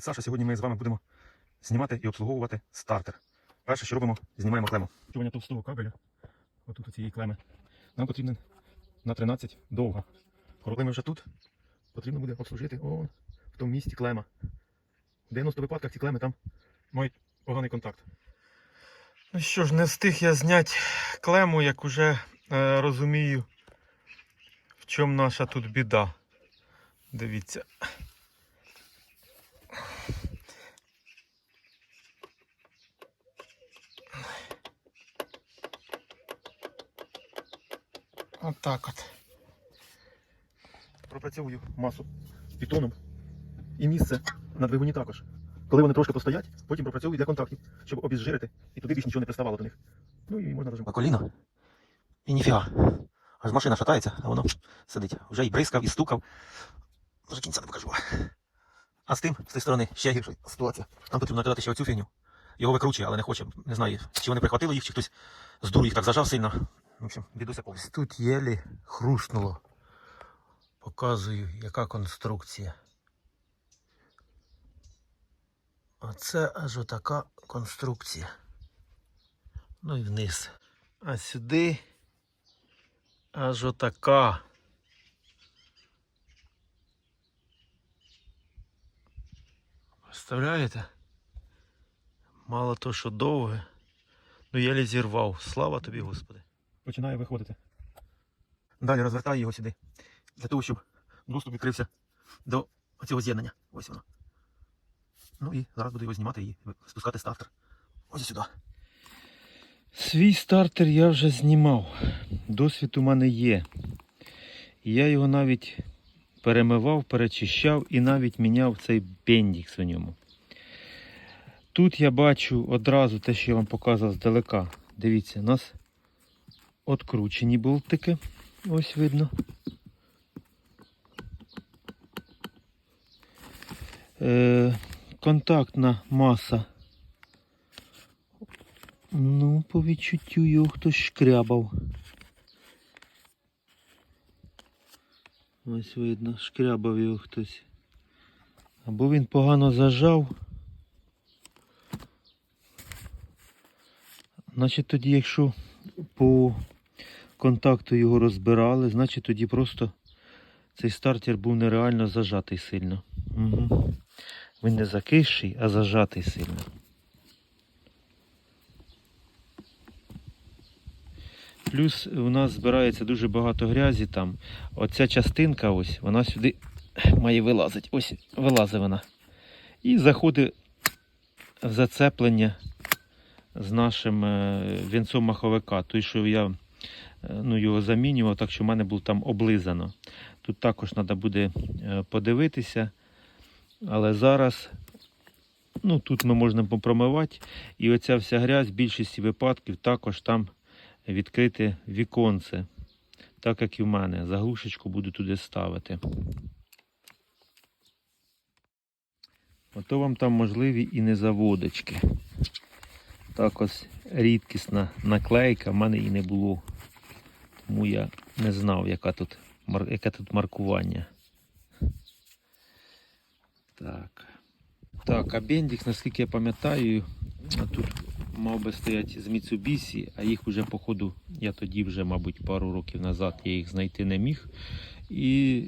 Привіт, Саша. Сьогодні ми з вами будемо знімати і обслуговувати стартер. Перше, що робимо, знімаємо клему. Чування товстого кабеля, отут у цієї клеми, нам потрібно на 13 довга. Коли ми вже тут, потрібно буде обслужити о, в тому місці клема. В 90 випадках ці клеми там мають поганий контакт. Ну що ж, не встиг я зняти клему, як уже е, розумію, в чому наша тут біда. Дивіться. Отак от. Пропрацьовую масу бетоном і місце на двигуні також. Коли вони трошки постоять, потім пропрацьовую для контактів, щоб обізжирити і туди більше нічого не приставало до них. Ну і можна даже. по коліно. І ніфіга. Аж машина шатається, а воно сидить. Вже і бризкав, і стукав. Може кінця не покажу. А з тим, з тієї сторони, ще гірша ситуація. Нам потрібно накидати ще оцю фігню. Його викручує, але не хоче. Не знаю, чи вони прихватили їх, чи хтось з дуру їх так зажав сильно. В общем, бідуся повністю. Тут єлі хрустнуло. Показую, яка конструкція. Оце аж отака конструкція. Ну і вниз. А сюди аж отака. Представляєте? Мало то, що довге, ну єлі зірвав. Слава тобі, Господи. Починає виходити. Далі розвертаю його сюди. Для того, щоб доступ відкрився до цього з'єднання. Ось воно. Ну і зараз буду його знімати і спускати стартер. Ось сюди. Свій стартер я вже знімав. Досвід у мене є. Я його навіть перемивав, перечищав і навіть міняв цей бендікс у ньому. Тут я бачу одразу те, що я вам показував здалека. Дивіться, у нас откручені болтики. Ось видно. Е, контактна маса Ну, по відчуттю його хтось шкрябав. Ось видно, шкрябав його хтось. Або він погано зажав. Значить тоді, якщо по контакту його розбирали, значить тоді просто цей стартер був нереально зажатий сильно. Угу. Він не закисший, а зажатий сильно. Плюс у нас збирається дуже багато грязі там. Оця частинка ось, вона сюди має вилазити. Ось вилазить вона. І заходить в зацеплення з нашим е, вінцом маховика. Той, що я ну, його замінював, так що в мене було там облизано. Тут також треба буде е, подивитися. Але зараз ну, тут ми можемо попромивати. І оця вся грязь в більшості випадків також там відкрити віконце, так як і в мене. Заглушечку буду туди ставити. Ото вам там можливі і не заводочки. Так ось рідкісна наклейка, в мене і не було. Тому я не знав, яка тут, яке тут маркування. Так. Так, а Бендікс, наскільки я пам'ятаю, тут мав би стояти з Mitsubishi, а їх вже, походу, я тоді вже, мабуть, пару років назад я їх знайти не міг. І,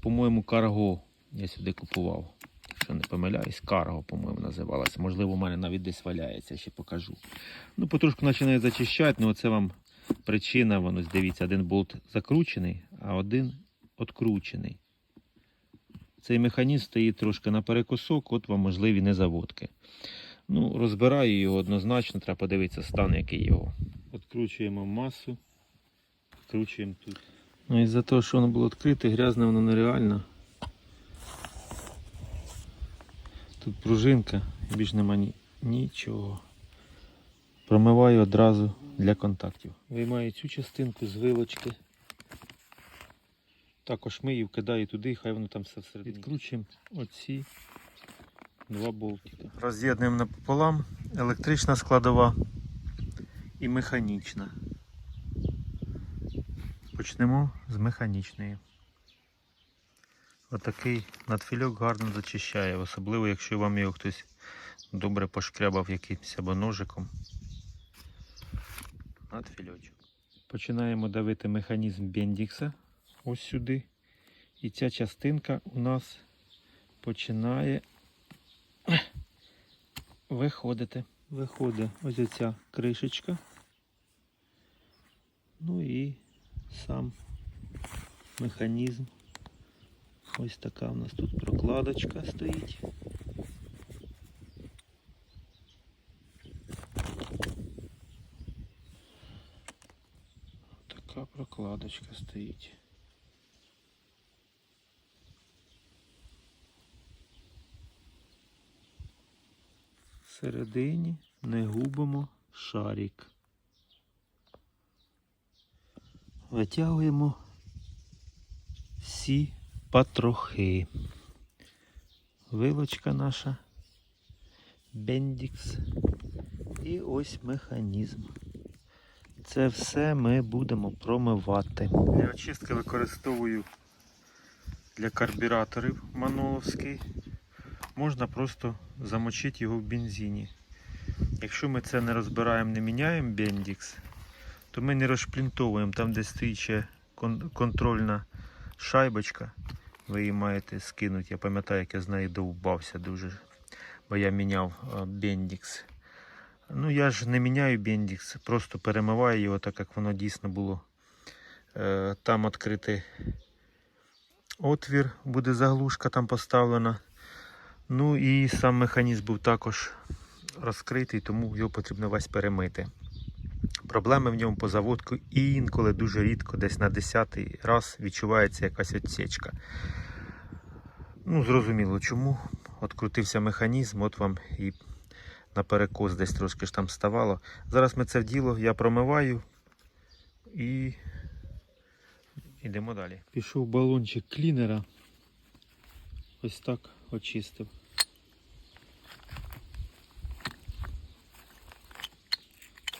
по-моєму, Карго я сюди купував. Якщо не помиляюсь, Карго, по-моєму, називалася. Можливо, у мене навіть десь валяється, ще покажу. Ну, потрошку починає зачищати, ну це вам причина, воно, дивіться, один болт закручений, а один откручений. Цей механізм стоїть трошки на перекосок, от вам можливі незаводки. Ну, розбираю його однозначно, треба подивитися стан, який його. Откручуємо масу, відкручуємо тут. Ну і за те, що воно було відкрите, грязне воно нереально. Тут пружинка, більш нема ні, нічого. Промиваю одразу для контактів. Виймаю цю частинку з вилочки. Також мию, кидаю туди, хай воно там все всередині. Відкручуємо оці два болтика. Роз'єднуємо напополам електрична складова і механічна. Почнемо з механічної. Отакий надфільок гарно зачищає, особливо якщо вам його хтось добре пошкрябав якимось або ножиком. Надфільочок. Починаємо давити механізм Бендікса ось сюди. І ця частинка у нас починає виходити. Виходить ось ця кришечка. Ну і сам механізм. Ось така у нас тут прокладочка стоїть. Така прокладочка стоїть. Всередині не губимо шарик. Витягуємо всі потрохи. Вилочка наша, бендікс і ось механізм. Це все ми будемо промивати. Для очистки використовую для карбюраторів маноловський. Можна просто замочити його в бензині. Якщо ми це не розбираємо, не міняємо бендікс, то ми не розшплінтовуємо там, де стоїть контрольна шайбочка. Ви її маєте скинути. Я пам'ятаю, як я з нею довбався дуже. Бо я міняв а, бендікс. Ну, я ж не міняю бендікс, просто перемиваю його, так як воно дійсно було. Е, Там відкритий отвір, буде заглушка там поставлена. Ну і сам механізм був також розкритий, тому його потрібно весь перемити. Проблеми в ньому по заводку і інколи дуже рідко, десь на 10 раз відчувається якась відсічка. Ну, зрозуміло чому. От крутився механізм, от вам і на перекос десь трошки ж там ставало. Зараз ми це в діло, я промиваю і йдемо далі. Пішов балончик клінера. Ось так очистив.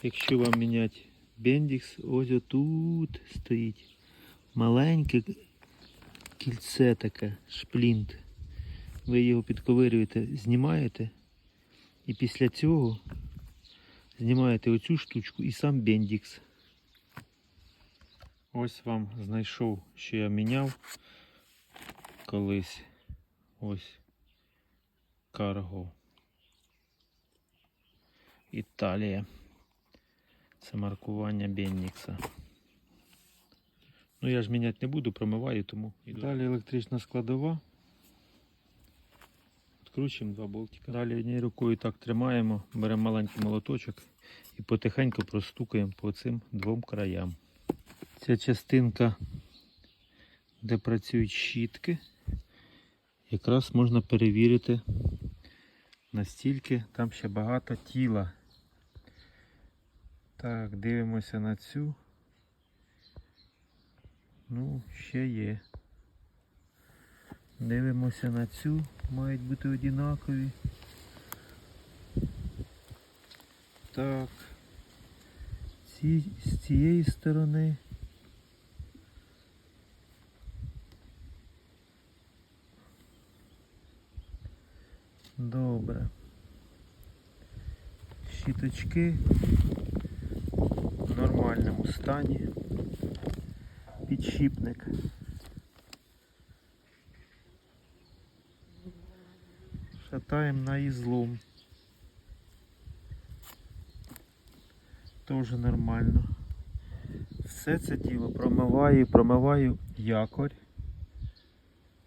Якщо вам міняти бендікс, ось отут стоїть маленьке кільце таке, шплінт. Ви його підковирюєте, знімаєте і після цього знімаєте оцю штучку і сам бендікс. Ось вам знайшов, що я міняв колись. Ось карго. Італія. Це маркування Беннікса. Ну я ж міняти не буду, промиваю, тому іду. Далі електрична складова. Відкручуємо два болтика. Далі однією рукою так тримаємо, беремо маленький молоточок і потихеньку простукаємо по цим двом краям. Ця частинка, де працюють щітки, якраз можна перевірити, настільки там ще багато тіла. Так, дивимося на цю. Ну, ще є. Дивимося на цю, мають бути однакові. Так. Ці, з цієї сторони. Добре. Щіточки в нормальному стані. Підшипник. Шатаємо на ізлом. Тоже нормально. Все це діло промиваю, промиваю якорь.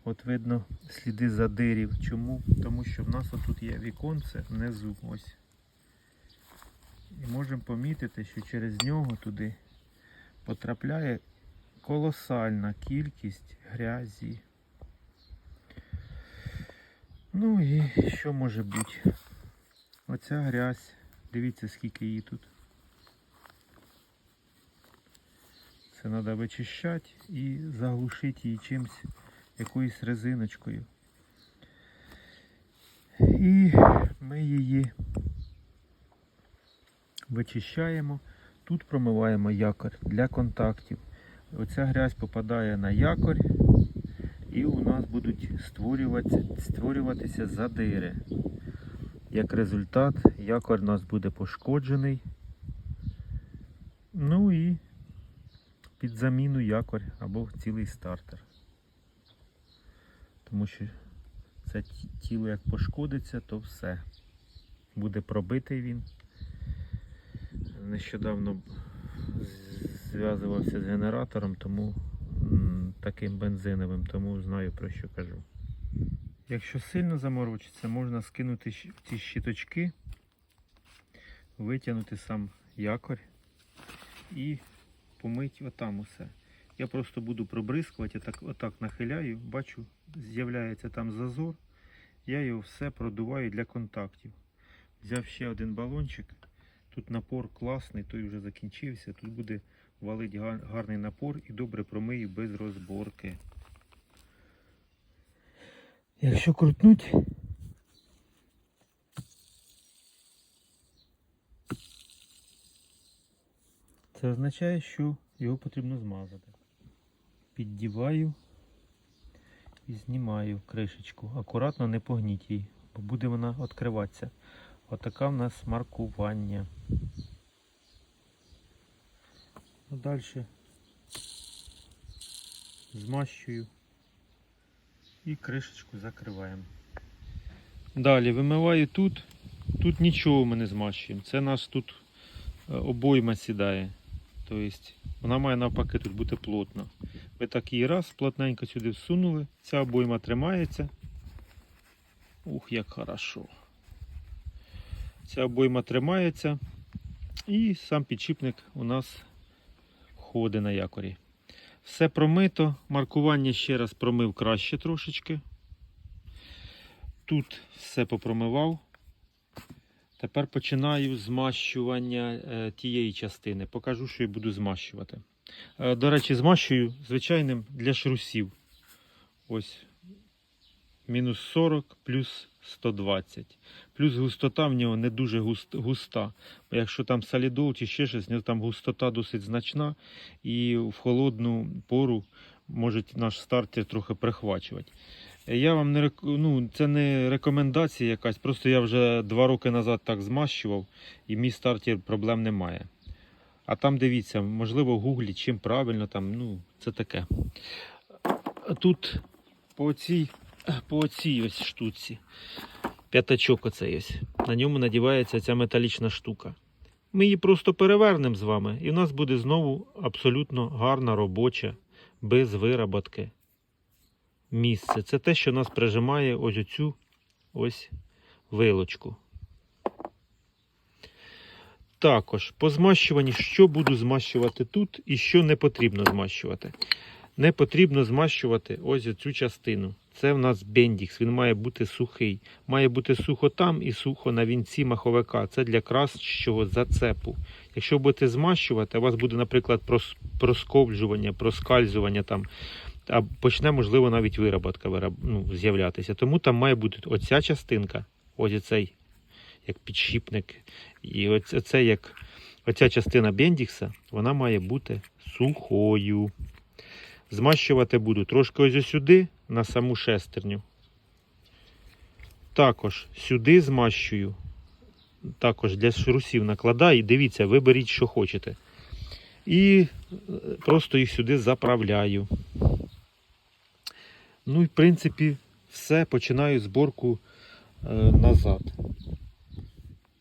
От видно сліди задирів. Чому? Тому що в нас отут є віконце внизу ось. І можемо помітити, що через нього туди потрапляє колосальна кількість грязі. Ну і що може бути? Оця грязь, дивіться скільки її тут. Це треба вичищати і заглушити її чимось, якоюсь резиночкою. І ми її вичищаємо. Тут промиваємо якорь для контактів. Оця грязь попадає на якорь І у нас будуть створюватися, створюватися задири. Як результат, якорь у нас буде пошкоджений. Ну і під заміну якорь або цілий стартер. Тому що це тіло як пошкодиться, то все. Буде пробитий він. Нещодавно зв'язувався з генератором, тому таким бензиновим, тому знаю про що кажу. Якщо сильно заморочиться, можна скинути ці щиточки, витягнути сам якорь і помити отам усе. Я просто буду пробризкувати, отак, отак нахиляю, бачу, з'являється там зазор. Я його все продуваю для контактів. Взяв ще один балончик. Тут напор класний, той вже закінчився. Тут буде валить гарний напор і добре промию без розборки. Якщо крутнуть, це означає, що його потрібно змазати. Піддіваю і знімаю кришечку. Акуратно не погніть її, бо буде вона відкриватися. Отака в нас маркування. Ну, далі змащую і кришечку закриваємо. Далі вимиваю тут. Тут нічого ми не змащуємо. Це наш тут е, обойма сідає. Тобто вона має навпаки тут бути плотна. Ви так її раз плотненько сюди всунули, ця обойма тримається. Ух, як хорошо. Ця обойма тримається. І сам підшипник у нас ходить на якорі. Все промито. Маркування ще раз промив краще трошечки. Тут все попромивав. Тепер починаю змащування е, тієї частини. Покажу, що я буду змащувати. Е, до речі, змащую звичайним для шрусів. Ось мінус 40 плюс 120. Плюс густота в нього не дуже густ- густа. Якщо там солідол чи ще щось, в там густота досить значна, і в холодну пору може наш стартер трохи прихвачувати. Я вам не рек... ну, це не рекомендація якась, просто я вже два роки назад так змащував, і мій стартер проблем немає. А там дивіться, можливо, в гуглі чим правильно там, ну, це таке. Тут по цій, по цій ось штуці, п'ятачок оцей ось, на ньому надівається ця металічна штука. Ми її просто перевернемо з вами, і в нас буде знову абсолютно гарна робоча, без вироботки місце. Це те, що нас прижимає ось оцю ось вилочку. Також по змащуванні, що буду змащувати тут і що не потрібно змащувати. Не потрібно змащувати ось цю частину. Це в нас бендікс, він має бути сухий. Має бути сухо там і сухо на вінці маховика. Це для кращого зацепу. Якщо будете змащувати, у вас буде, наприклад, прос- просковджування, проскальзування там, а почне, можливо, навіть вироботка вироб- ну, з'являтися. Тому там має бути оця частинка, ось цей як підшипник, і оце, як оця частина бендікса, вона має бути сухою. Змащувати буду трошки ось сюди, на саму шестерню. Також сюди змащую. Також для шрусів накладаю. Дивіться, виберіть, що хочете. І е, просто їх сюди заправляю. Ну і в принципі все. Починаю зборку е, назад.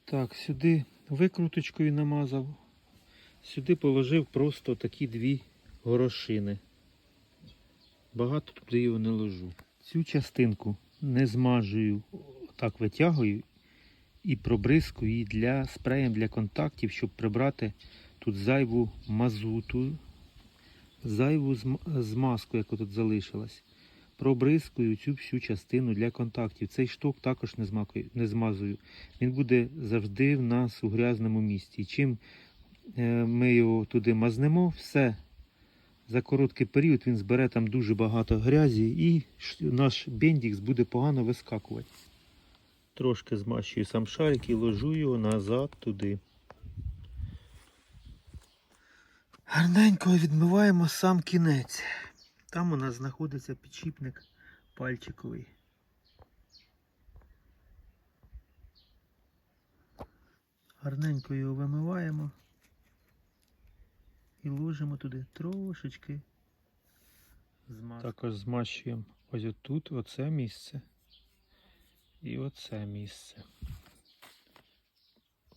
Так, сюди викруточкою намазав. Сюди положив просто такі дві горошини. Багато туди його не ложу. Цю частинку не змажую, так витягую і пробризкую її для спреєм для контактів, щоб прибрати тут зайву мазуту, зайву змазку, яка тут залишилась. Пробризкую цю всю частину для контактів. Цей шток також не, змакую, не змазую. Він буде завжди в нас у грязному місці. Чим е, ми його туди мазнемо, все за короткий період він збере там дуже багато грязі і наш бендікс буде погано вискакувати. Трошки змащую сам шарик і ложу його назад туди. Гарненько відмиваємо сам кінець. Там у нас знаходиться підшипник пальчиковий. Гарненько його вимиваємо і ложимо туди трошечки. Також змащуємо ось отут, оце місце. І оце місце.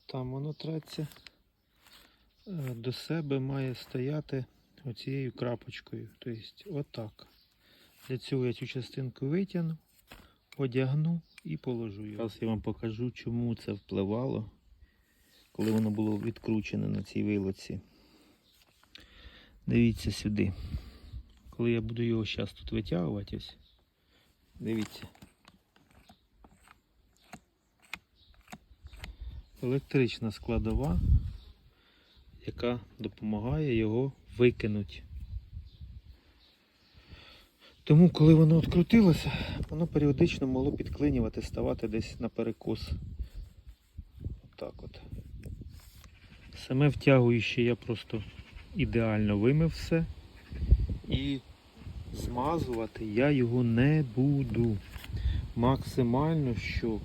Там воно треться. Е, До себе має стояти оцією крапочкою. Тобто отак. Для цього я цю частинку витягну, одягну і положу його. Зараз я вам покажу, чому це впливало, коли воно було відкручене на цій вилоці. Дивіться сюди. Коли я буду його зараз тут витягувати, ось. Дивіться. Електрична складова, яка допомагає його викинути. Тому, коли воно відкрутилося, воно періодично могло підклинювати, ставати десь на перекос. Отак от. Саме втягуюче я просто ідеально вимив все. І змазувати я його не буду. Максимально, що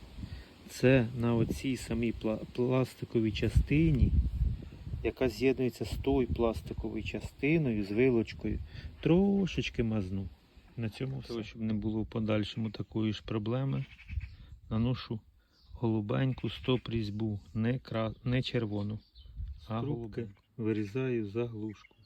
це на оцій самій пластиковій частині, яка з'єднується з тою пластиковою частиною, з вилочкою, трошечки мазну. На цьому все. Щоб не було в подальшому такої ж проблеми, наношу голубеньку стоп різьбу, не, кра... не червону, а голубеньку. Вирізаю заглушку.